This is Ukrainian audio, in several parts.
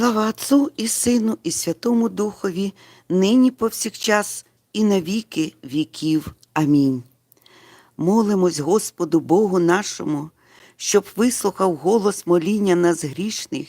Слава Отцу і Сину, і Святому Духові, нині повсякчас, і на віки віків. Амінь. Молимось Господу Богу нашому, щоб вислухав голос моління нас грішних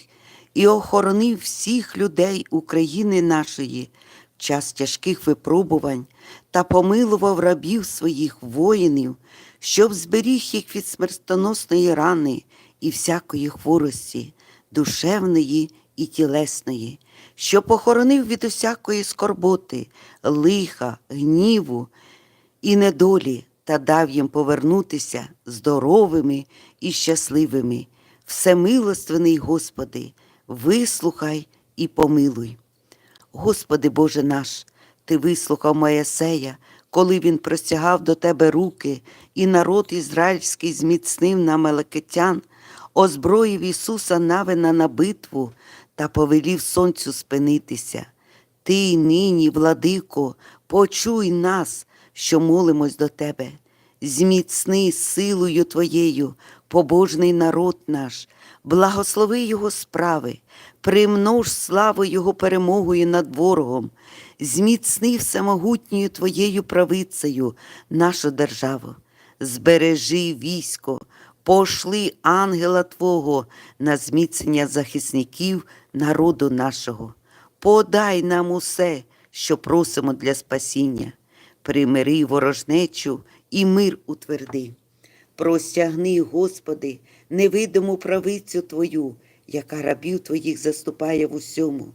і охоронив всіх людей України нашої в час тяжких випробувань та помилував рабів своїх воїнів, щоб зберіг їх від смертоносної рани і всякої хворості, душевної і тілесної, що похоронив від усякої скорботи, лиха, гніву і недолі та дав їм повернутися здоровими і щасливими. Всемилостивний Господи, вислухай і помилуй. Господи Боже наш, Ти вислухав Моєсея, коли він простягав до Тебе руки, і народ ізраїльський зміцнив на Мелekетян, озброїв Ісуса Навина на битву та повелів сонцю спинитися. Ти нині, владико, почуй нас, що молимось до Тебе. Зміцни силою Твоєю, побожний народ наш, благослови Його справи, примнож славу Його перемогою над ворогом, зміцни всемогутньою Твоєю правицею нашу державу, збережи військо, пошли ангела Твого на зміцнення захисників народу нашого. Подай нам усе, що просимо для спасіння, примири ворожнечу і мир утверди. Простягни, Господи, невидиму правицю Твою, яка рабів Твоїх заступає в усьому.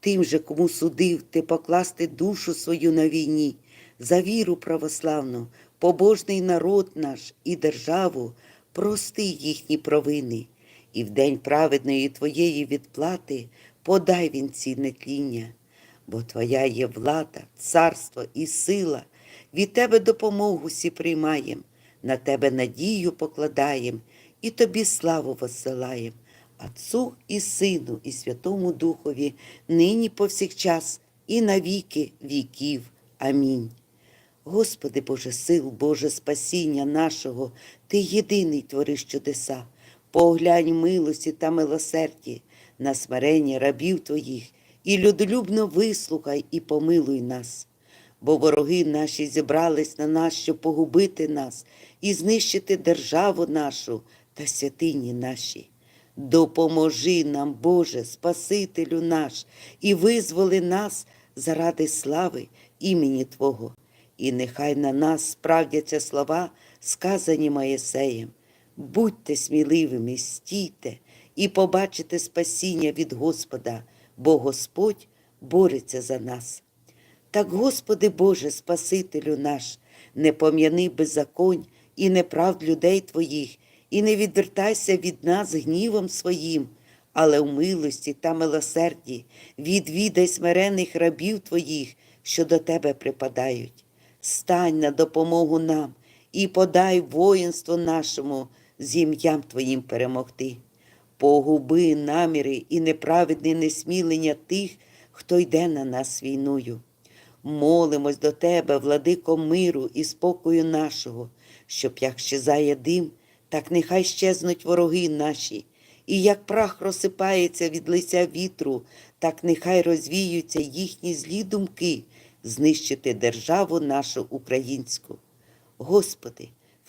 Тим же, кому судив ти покласти душу свою на війні, за віру православну, побожний народ наш і державу, прости їхні провини, і в день праведної Твоєї відплати подай він ці нетління, бо Твоя є влада, царство і сила, від Тебе допомогу всі приймаєм, на Тебе надію покладаєм і Тобі славу посилаєм, Отцу і Сину, і Святому Духові, нині повсякчас, і на віки віків. Амінь. Господи Боже сил, Боже спасіння нашого, Ти єдиний твориш чудеса, поглянь милості та милосерді на смирення рабів Твоїх, і людолюбно вислухай і помилуй нас. Бо вороги наші зібрались на нас, щоб погубити нас і знищити державу нашу та святині наші. Допоможи нам, Боже, Спасителю наш, і визволи нас заради слави імені Твого. І нехай на нас справдяться слова, сказані Моєсеєм. Будьте сміливими, стійте і побачите спасіння від Господа, бо Господь бореться за нас. Так, Господи Боже, Спасителю наш, не пом'яни беззаконь і неправд людей Твоїх, і не відвертайся від нас гнівом своїм, але в милості та милосерді відвідай смирених рабів Твоїх, що до Тебе припадають. Стань на допомогу нам і подай воїнство нашому з ім'ям Твоїм перемогти. Погуби наміри і неправедне несмілення тих, хто йде на нас війною. Молимось до Тебе, владико миру і спокою нашого, щоб як щезає дим, так нехай щезнуть вороги наші, і як прах розсипається від лиця вітру, так нехай розвіються їхні злі думки знищити державу нашу українську. Господи,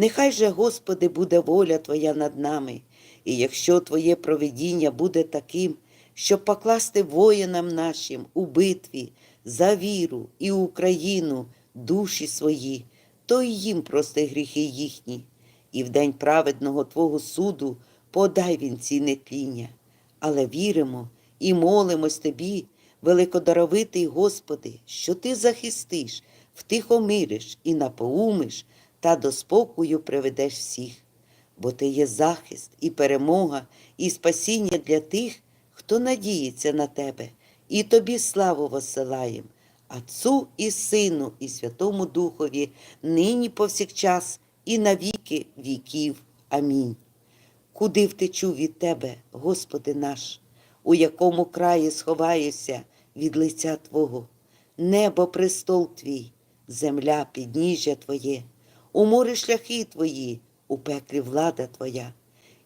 Нехай же, Господи, буде воля Твоя над нами, і якщо Твоє провидіння буде таким, щоб покласти воїнам нашим у битві за віру і Україну душі свої, то й їм прости гріхи їхні, і в день праведного Твого суду подай він ці нетління. Але віримо і молимось Тобі, великодаровитий Господи, що Ти захистиш, втихомириш і напоумиш та до спокою приведеш всіх. Бо Ти є захист і перемога, і спасіння для тих, хто надіється на Тебе, і тобі славу воссилаєм, Отцу і Сину, і Святому Духові, нині повсякчас, і на віки віків. Амінь. Куди втечу від Тебе, Господи наш, у якому краї сховаюся від лиця Твого? Небо престол Твій, земля підніжжя Твоє, у морі шляхи Твої, у пеклі влада Твоя.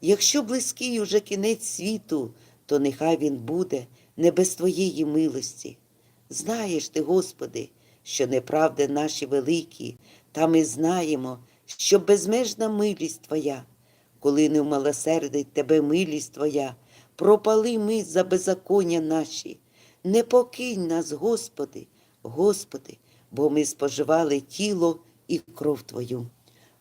Якщо близький уже кінець світу, то нехай він буде не без Твоєї милості. Знаєш ти, Господи, що неправди наші великі, та ми знаємо, що безмежна милість Твоя. Коли не вмилосердить Тебе милість Твоя, пропали ми за беззаконня наші. Не покинь нас, Господи, Господи, бо ми споживали тіло і кров Твою.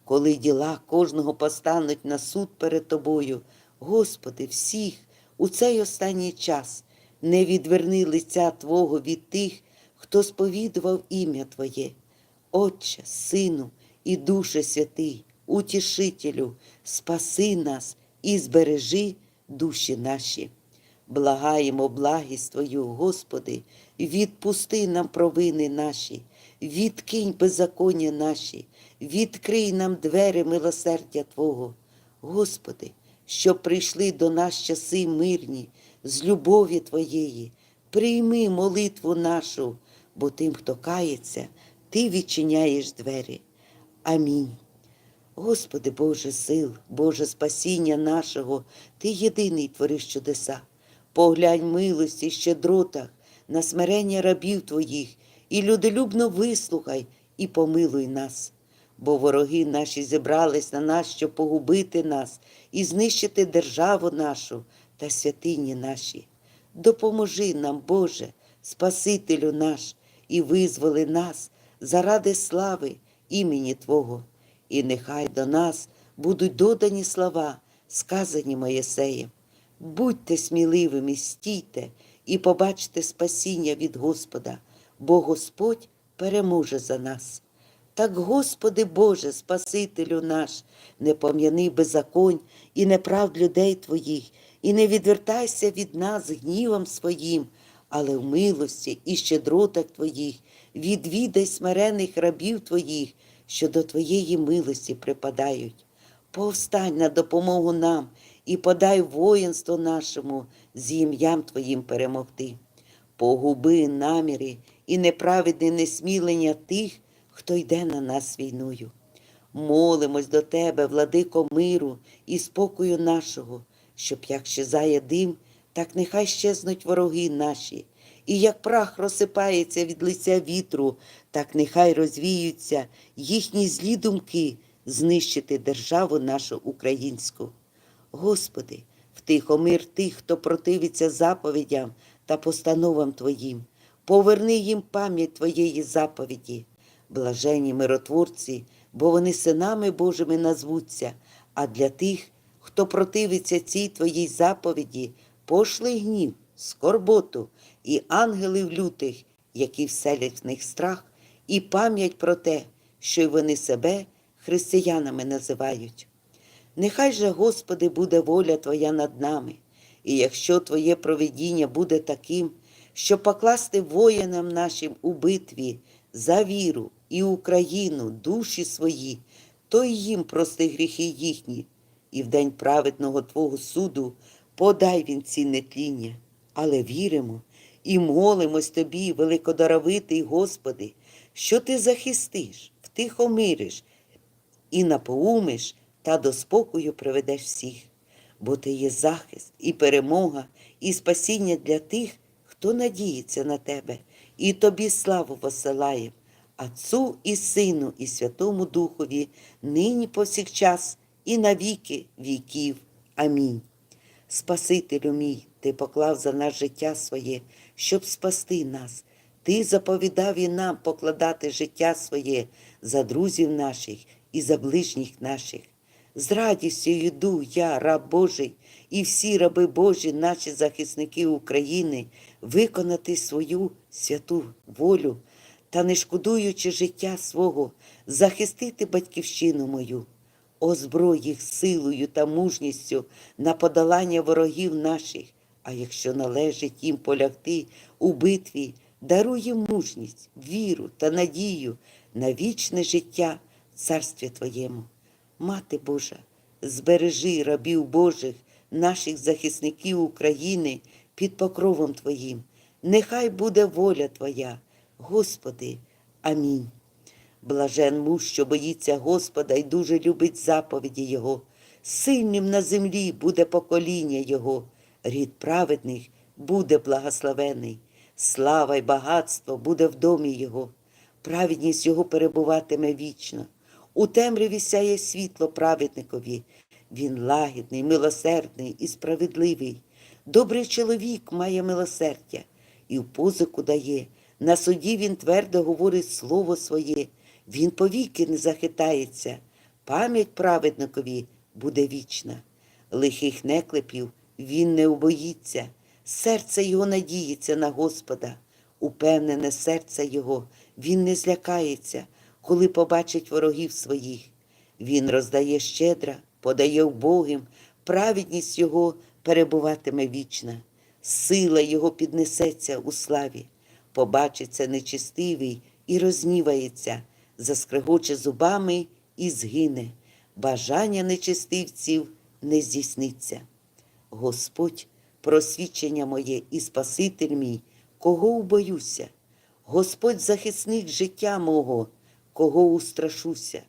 Коли діла кожного постануть на суд перед Тобою, Господи, всіх у цей останній час не відверни лиця Твого від тих, хто сповідував ім'я Твоє. Отче, Сину і Душе Святий, Утішителю, спаси нас і збережи душі наші. Благаємо благість Твою, Господи, відпусти нам провини наші, відкинь беззаконня наші, відкрий нам двері милосердя Твого. Господи, щоб прийшли до нас часи мирні, з любові Твоєї, прийми молитву нашу, бо тим, хто кається, Ти відчиняєш двері. Амінь. Господи Боже сил, Боже спасіння нашого, Ти єдиний твориш чудеса. Поглянь милості, щедротах на смирення рабів Твоїх, і людолюбно вислухай і помилуй нас. Бо вороги наші зібрались на нас, щоб погубити нас і знищити державу нашу та святині наші. Допоможи нам, Боже, Спасителю наш, і визволи нас заради слави імені Твого. І нехай до нас будуть додані слова, сказані Моєсеєм. Будьте сміливими, стійте і побачте спасіння від Господа, бо Господь переможе за нас. Так, Господи Боже, Спасителю наш, не пом'яни беззаконь і неправд людей Твоїх, і не відвертайся від нас гнівом своїм, але в милості і щедротах Твоїх відвідай смирених рабів Твоїх, що до Твоєї милості припадають. Повстань на допомогу нам і подай воїнство нашому з ім'ям Твоїм перемогти. Погуби наміри і неправедне несмілення тих, хто йде на нас війною. Молимось до Тебе, владико миру і спокою нашого, щоб як щезає дим, так нехай щезнуть вороги наші, і як прах розсипається від лиця вітру, так нехай розвіються їхні злі думки знищити державу нашу українську. Господи, втихомир тих, хто противиться заповідям та постановам Твоїм, поверни їм пам'ять Твоєї заповіді, блажені миротворці, бо вони синами Божими назвуться, а для тих, хто противиться цій Твоїй заповіді, пошли гнів, скорботу і ангелів лютих, які вселять в них страх, і пам'ять про те, що й вони себе християнами називають. Нехай же, Господи, буде воля Твоя над нами, і якщо Твоє провидіння буде таким, що покласти воїнам нашим у битві за віру і Україну, душі свої, то й їм прости гріхи їхні, і в день праведного Твого суду подай він ці нетління. Але віримо і молимось Тобі, великодаровитий Господи, що Ти захистиш, втихомириш і напоумиш та до спокою приведеш всіх, бо ти є захист і перемога, і спасіння для тих, хто надіється на тебе, і тобі славу посилає, Отцу і Сину, і Святому Духові, нині повсякчас, і на віки віків. Амінь. Спасителю мій, ти поклав за нас життя своє, щоб спасти нас. Ти заповідав і нам покладати життя своє за друзів наших і за ближніх наших. З радістю йду я, раб Божий, і всі раби Божі, наші захисники України, виконати свою святу волю та, не шкодуючи життя свого, захистити батьківщину мою. Озброй їх силою та мужністю на подолання ворогів наших, А якщо належить їм полягти у битві, даруй їм мужність, віру та надію на вічне життя в царстві Твоєму. Мати Божа, збережи рабів Божих, наших захисників України під покровом Твоїм. Нехай буде воля Твоя, Господи. Амінь. Блажен муж, що боїться Господа і дуже любить заповіді Його. Сильним на землі буде покоління Його, рід праведних буде благословений, слава й багатство буде в домі Його, праведність Його перебуватиме вічно. У темряві сяє світло праведникові. Він лагідний, милосердний і справедливий. Добрий чоловік має милосердя і в позику дає. На суді він твердо говорить слово своє, він повіки не захитається. Пам'ять праведникові буде вічна. Лихих неклепів він не убоїться, серце його надіється на Господа. Упевнене серце його, він не злякається, коли побачить ворогів своїх. Він роздає щедро, подає вбогим, праведність його перебуватиме вічна, сила його піднесеться у славі, побачиться нечистивий і рознівається, заскрегоче зубами і згине. Бажання нечистивців не здійсниться. Господь, просвідчення моє і Спаситель мій, кого убоюся, Господь захисник життя мого, кого устрашуся.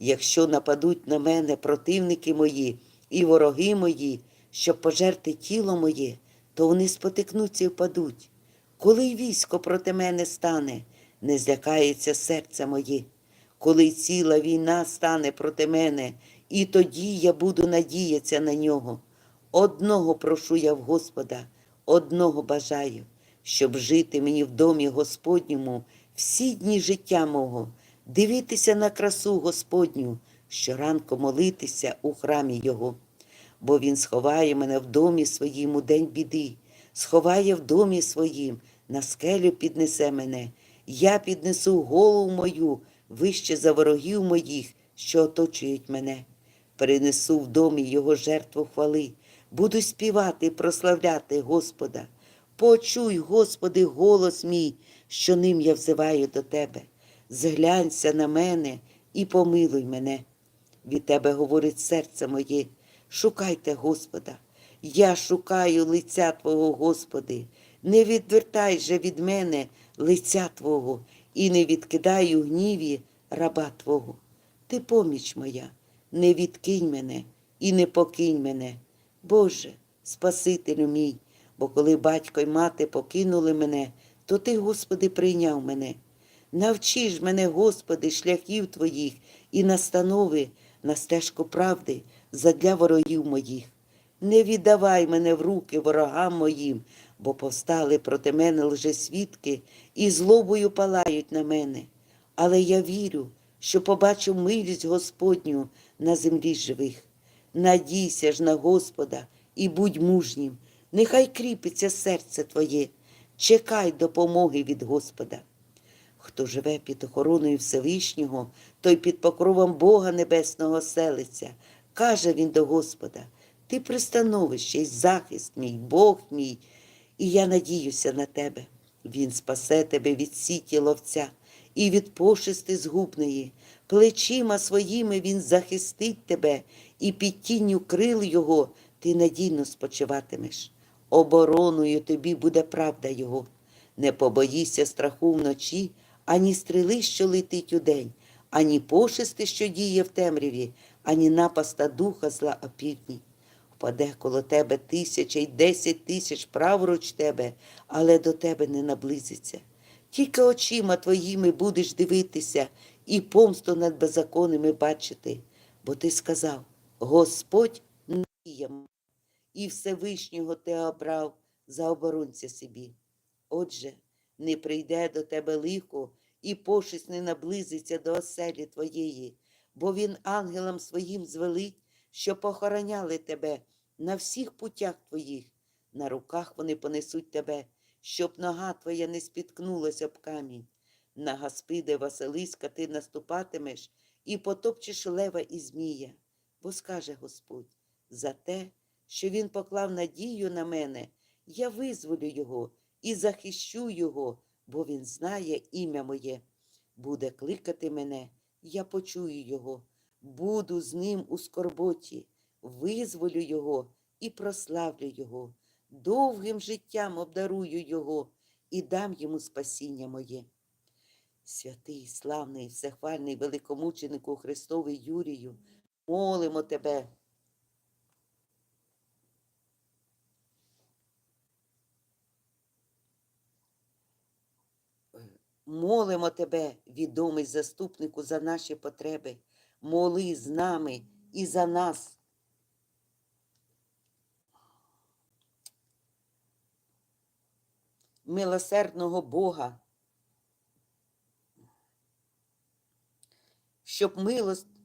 Якщо нападуть на мене противники мої і вороги мої, щоб пожерти тіло моє, то вони спотикнуться і впадуть. Коли й військо проти мене стане, не злякається серце моє. Коли ціла війна стане проти мене, і тоді я буду надіятися на нього. Одного прошу я в Господа, одного бажаю, щоб жити мені в домі Господньому всі дні життя мого, дивитися на красу Господню, щоранку молитися у храмі Його. Бо Він сховає мене в домі своїм у день біди, сховає в домі своїм, на скелю піднесе мене. Я піднесу голову мою вище за ворогів моїх, що оточують мене. Перенесу в домі Його жертву хвали, буду співати і прославляти Господа. Почуй, Господи, голос мій, що ним я взиваю до Тебе. Зглянься на мене і помилуй мене. Від Тебе говорить серце моє. Шукайте Господа. Я шукаю лиця Твого, Господи. Не відвертай же від мене лиця Твого і не відкидай у гніві раба Твого. Ти поміч моя, не відкинь мене і не покинь мене. Боже, Спасителю мій, бо коли батько й мати покинули мене, то Ти, Господи, прийняв мене. Навчи ж мене, Господи, шляхів Твоїх і настанови на стежку правди задля ворогів моїх. Не віддавай мене в руки ворогам моїм, бо повстали проти мене лжесвідки і злобою палають на мене. Але я вірю, що побачу милість Господню на землі живих. Надійся ж на Господа і будь мужнім, нехай кріпиться серце твоє, чекай допомоги від Господа. Хто живе під охороною Всевишнього, той під покровом Бога Небесного селиться. Каже він до Господа: Ти пристановище й захист мій, Бог мій, і я надіюся на тебе. Він спасе тебе від сіті ловця і від пошисти згубної. Плечима своїми він захистить тебе, і під тінню крил його ти надійно спочиватимеш. Обороною тобі буде правда його. Не побоїся страху вночі, ані стріли, що летить удень, ані пошисти, що діє в темряві, ані напаста духа зла опівдні. Впаде коло тебе тисяча й десять тисяч праворуч тебе, але до тебе не наблизиться. Тільки очима твоїми будеш дивитися і помсту над беззаконними бачити, бо ти сказав: Господь надія моя, і Всевишнього ти обрав за оборонця собі. Отже, не прийде до тебе лихо, і пошесть не наблизиться до оселі твоєї, бо він ангелам своїм звелить, що похороняли тебе на всіх путях твоїх. На руках вони понесуть тебе, щоб нога твоя не спіткнулася об камінь. На Гаспиде Василиска ти наступатимеш і потопчеш лева і змія. Бо скаже Господь, за те, що він поклав надію на мене, Я визволю його і захищу його, бо він знає ім'я моє. Буде кликати мене, я почую його, буду з ним у скорботі, визволю його і прославлю його, довгим життям обдарую його і дам йому спасіння моє. Святий, славний, всехвальний великомученику Христовий Юрію, молимо тебе. Молимо тебе, відомий заступнику, за наші потреби. Моли з нами і за нас. Милосердного Бога, щоб милость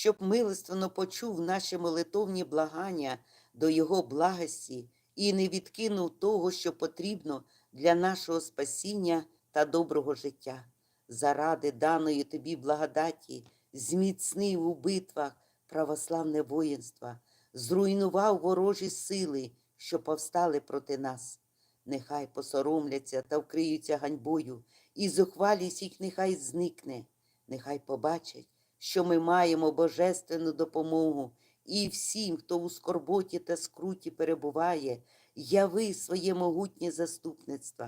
щоб милостивно почув наші молитовні благання до Його благості і не відкинув того, що потрібно для нашого спасіння та доброго життя. Заради даної тобі благодаті, зміцнив у битвах православне воїнство, зруйнував ворожі сили, що повстали проти нас. Нехай посоромляться та вкриються ганьбою, і зухвалість їх нехай зникне, нехай побачать, що ми маємо божественну допомогу, і всім, хто у скорботі та скруті перебуває, яви своє могутнє заступництво.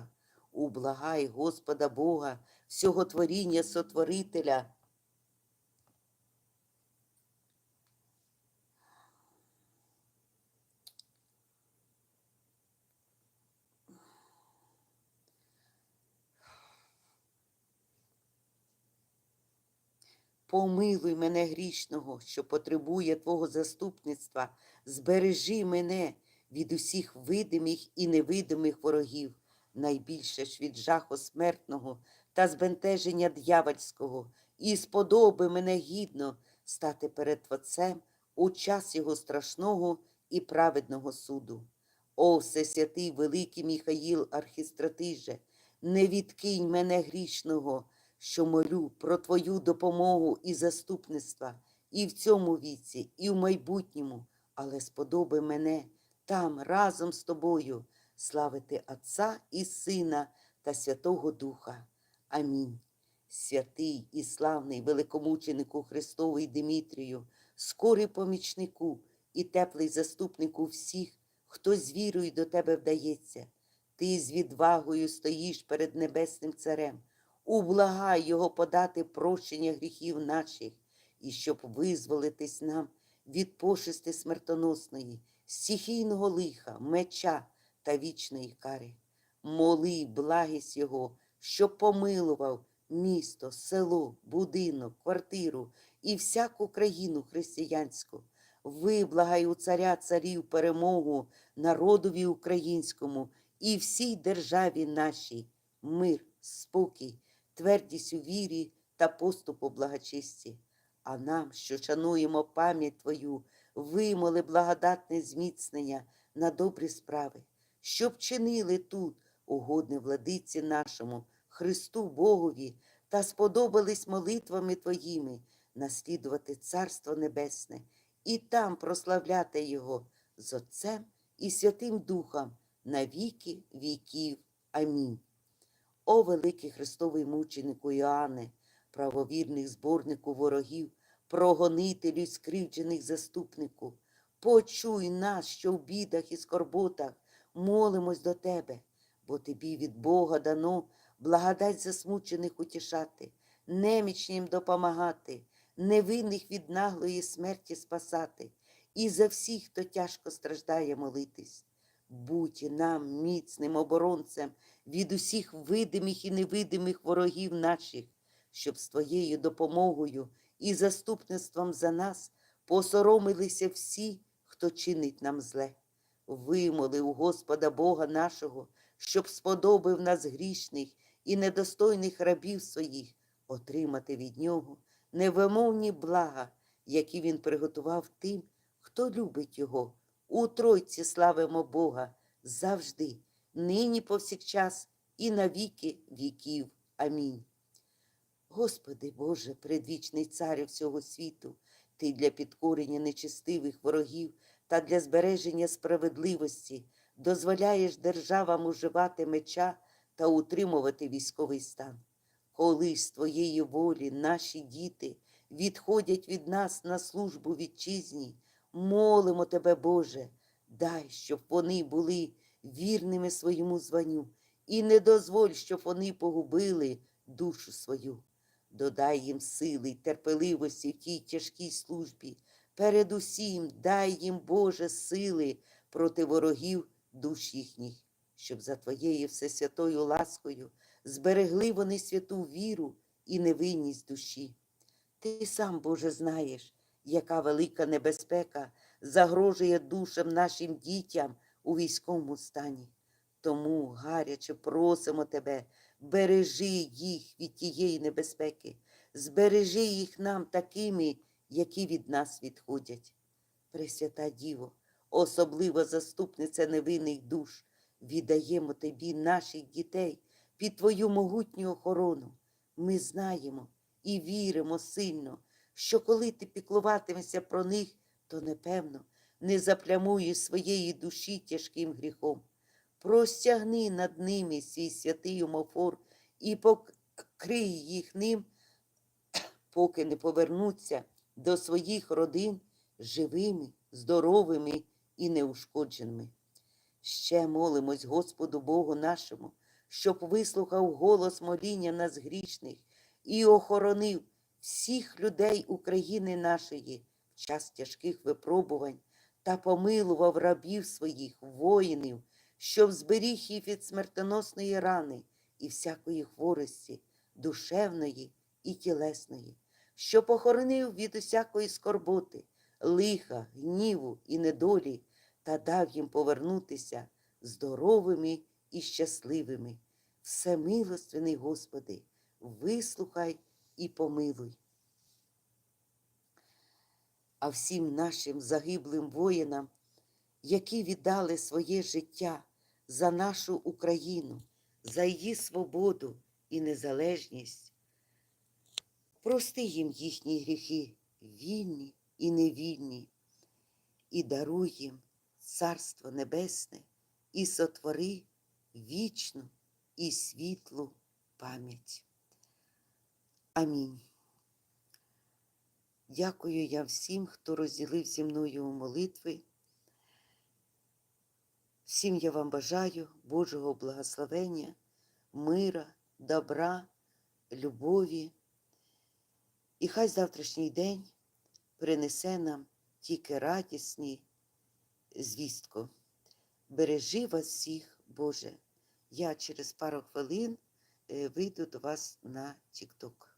Ублагай Господа Бога, всього творіння Сотворителя. Помилуй мене грішного, що потребує Твого заступництва, збережи мене від усіх видимих і невидимих ворогів, найбільше ж від жаху смертного та збентеження дьявольського, і сподоби мене гідно стати перед Творцем у час його страшного і праведного суду. О, всесвятий великий Міхаїл Архістратиже, не відкинь мене грішного, що молю про Твою допомогу і заступництва і в цьому віці, і в майбутньому, але сподоби мене там разом з тобою славити Отця і Сина та Святого Духа. Амінь. Святий і славний великомученику Христовий Димітрію, скорий помічнику і теплий заступнику всіх, хто з вірою до тебе вдається. Ти з відвагою стоїш перед Небесним Царем, ублагай Його подати прощення гріхів наших, і щоб визволитись нам від пошисти смертоносної, стихійного лиха, меча та вічної кари. Моли благість Його, щоб помилував місто, село, будинок, квартиру і всяку країну християнську. Виблагай у царя царів перемогу народові українському і всій державі нашій, мир, спокій, твердість у вірі та поступу благочисті. А нам, що шануємо пам'ять Твою, вимоли благодатне зміцнення на добрі справи, щоб чинили тут, угодне владиці нашому, Христу Богові, та сподобались молитвами Твоїми наслідувати Царство Небесне і там прославляти Його з Отцем і Святим Духом на віки віків. Амінь. О великий Христовий мученику Іоанне, правовірних зборнику ворогів, прогонителю скривджених заступнику, почуй нас, що в бідах і скорботах молимось до Тебе, бо Тобі від Бога дано благодать засмучених утішати, немічним допомагати, невинних від наглої смерті спасати, і за всіх, хто тяжко страждає, молитись. Будь нам міцним оборонцем від усіх видимих і невидимих ворогів наших, щоб з Твоєю допомогою і заступництвом за нас посоромилися всі, хто чинить нам зле. Вимоли у Господа Бога нашого, щоб сподобив нас грішних і недостойних рабів своїх, отримати від Нього невимовні блага, які Він приготував тим, хто любить Його. У Тройці славимо Бога завжди, нині повсякчас і на віки віків. Амінь. Господи Боже, предвічний царю всього світу, Ти для підкорення нечестивих ворогів та для збереження справедливості дозволяєш державам уживати меча та утримувати військовий стан. Коли з Твоєї волі наші діти відходять від нас на службу вітчизні, молимо Тебе, Боже, дай, щоб вони були вірними своєму званню, і не дозволь, щоб вони погубили душу свою. Додай їм сили й терпеливості в тій тяжкій службі. Передусім дай їм, Боже, сили проти ворогів душ їхніх, щоб за Твоєю всесвятою ласкою зберегли вони святу віру і невинність душі. Ти сам, Боже, знаєш, яка велика небезпека загрожує душам нашим дітям у військовому стані. Тому гаряче просимо тебе, бережи їх від тієї небезпеки, збережи їх нам такими, які від нас відходять. Пресвята Діво, особлива заступниця невинних душ, віддаємо тобі наших дітей під твою могутню охорону. Ми знаємо і віримо сильно, що коли ти піклуватимешся про них, то непевно не заплямуєш своєї душі тяжким гріхом. Простягни над ними свій святий омофор і покрий їх ним, поки не повернуться до своїх родин живими, здоровими і неушкодженими. Ще молимось Господу Богу нашому, щоб вислухав голос моління нас грішних і охоронив всіх людей України нашої в час тяжких випробувань та помилував рабів своїх, воїнів, щоб зберіг їх від смертоносної рани і всякої хворості, душевної і тілесної, що похоронив від усякої скорботи, лиха, гніву і недолі, та дав їм повернутися здоровими і щасливими. Всемилостивний Господи, вислухай і помилуй. А всім нашим загиблим воїнам, які віддали своє життя за нашу Україну, за її свободу і незалежність, прости їм їхні гріхи, вільні і невільні, і даруй їм Царство Небесне і сотвори вічну і світлу пам'ять. Амінь. Дякую я всім, хто розділив зі мною молитви. Всім я вам бажаю Божого благословення, мира, добра, любові. І хай завтрашній день принесе нам тільки радісні звістку. Бережи вас всіх, Боже. Я через пару хвилин е, вийду до вас на TikTok.